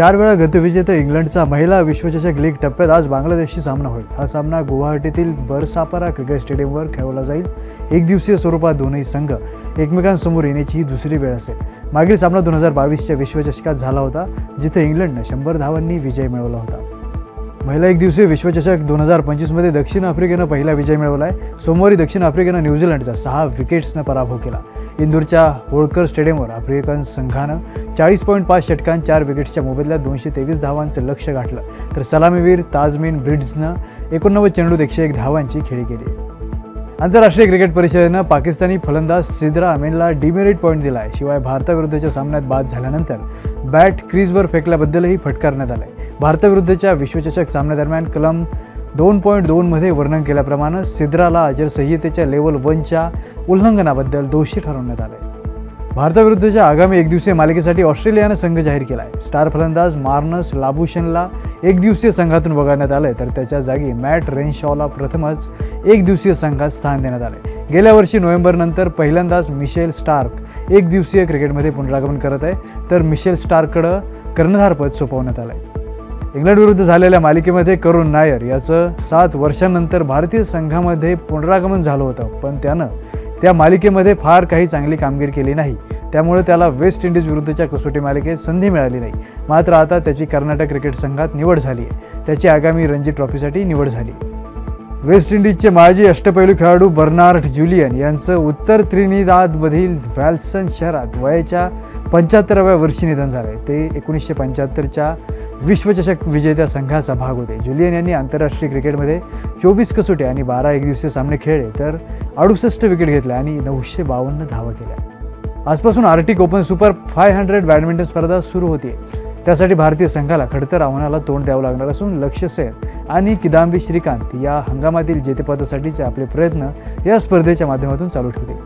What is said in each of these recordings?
चार वेळा गतविजेता इंग्लंडचा महिला विश्वचषक लीग टप्प्यात आज बांगलादेशशी सामना होईल. हा सामना गुवाहाटीतील बरसापारा क्रिकेट स्टेडियमवर खेळवला जाईल. एक दिवसीय स्वरूपात दोनही संघ एकमेकांसमोर येण्याची ही दुसरी वेळ असेल. मागील सामना दोन हजार बावीसच्या विश्वचषकात झाला होता जिथे इंग्लंडनं शंभर धावांनी विजय मिळवला होता. महिला एक दिवसीय विश्वचषक दोन हजार पंचवीसमध्ये दक्षिण आफ्रिकेनं पहिला विजय मिळवला आहे. सोमवारी दक्षिण आफ्रिकेनं न्यूझीलंडचा सहा विकेट्सनं पराभव केला. इंदूरच्या होळकर स्टेडियमवर आफ्रिकन संघानं चाळीस पॉईंट पाच षटकांत चार विकेट्सच्या मोबदल्यात दोनशे तेवीस धावांचं लक्ष गाठलं. तर सलामीवीर ताजमीन ब्रिड्सनं एकोणनव्वद चेंडूत एकशे एक धावांची खेळी केली. आंतरराष्ट्रीय क्रिकेट परिषदेनं पाकिस्तानी फलंदाज सिद्रा अमेनला डिमेरिट पॉईंट दिला आहे शिवाय भारताविरुद्धच्या सामन्यात बाद झाल्यानंतर बॅट क्रीजवर फेकल्याबद्दलही फटकारण्यात आलं आहे भारताविरुद्धच्या विश्वचषक सामन्यादरम्यान कलम दोन पॉईंट दोनमध्ये वर्णन केल्याप्रमाणे सिद्राला आचारसंहितेच्या लेवल वनच्या उल्लंघनाबद्दल दोषी ठरवण्यात आलं आहे भारताविरुद्धच्या आगामी एकदिवसीय मालिकेसाठी ऑस्ट्रेलियानं संघ जाहीर केला आहे स्टार फलंदाज मार्नस लाबुशनला एक दिवसीय संघातून वगळण्यात आलं तर त्याच्या जागी मॅट रेनशॉला प्रथमच एक दिवसीय संघात स्थान देण्यात आले गेल्या वर्षी नोव्हेंबरनंतर पहिल्यांदाच मिशेल स्टार्क एक दिवसीय क्रिकेटमध्ये पुनरागमन करत आहे तर मिशेल स्टार्ककडं कर्णधारपद सोपवण्यात आलं आहे इंग्लंडविरुद्ध झालेल्या मालिकेमध्ये करुण नायर याचं सात वर्षांनंतर भारतीय संघामध्ये पुनरागमन झालं होतं पण त्यानं त्या मालिकेमध्ये फार काही चांगली कामगिरी केली नाही. त्यामुळे त्याला वेस्ट इंडिज विरुद्धच्या कसोटी मालिकेत संधी मिळाली नाही. मात्र आता त्याची कर्नाटक क्रिकेट संघात निवड झाली आहे. त्याची आगामी रणजी ट्रॉफीसाठी निवड झाली. वेस्ट इंडिजचे माजी अष्टपैलू खेळाडू बर्नार्ड ज्युलियन यांचं उत्तर त्रिनिदादमधील व्हॅल्सन शहरात वयाच्या पंच्याहत्तराव्या वर्षी निधन झालं ते एकोणीसशे पंच्याहत्तरच्या विश्वचषक विजेत्या संघाचा भाग होते. ज्युलियन यांनी आंतरराष्ट्रीय क्रिकेटमध्ये चोवीस कसोटे आणि बारा एकदिवसीय सामने खेळले तर अडुसष्ट विकेट घेतल्या आणि नऊशे बावन्न धावा केल्या. आजपासून Arctic open super five hundred badminton स्पर्धा सुरू होते त्यासाठी भारतीय संघाला खडतर आव्हानाला तोंड द्यावं लागणार असून लक्ष्य सेन आणि किदांबी श्रीकांत या हंगामातील जेतेपदासाठीचे आपले प्रयत्न या स्पर्धेच्या माध्यमातून चालू ठेवतील.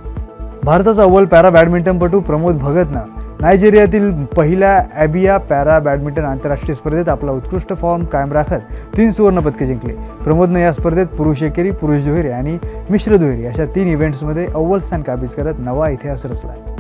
भारताचा अव्वल पॅरा बॅडमिंटनपटू प्रमोद भगतनं नायजेरियातील पहिल्या ॲबिया पॅरा बॅडमिंटन आंतरराष्ट्रीय स्पर्धेत आपला उत्कृष्ट फॉर्म कायम राखत तीन सुवर्णपदके जिंकले. प्रमोदनं या स्पर्धेत पुरुष एकेरी पुरुष दुहेरी आणि मिश्र दुहेरी अशा तीन इव्हेंट्समध्ये अव्वल स्थान काबीज करत नवा इतिहास रचला.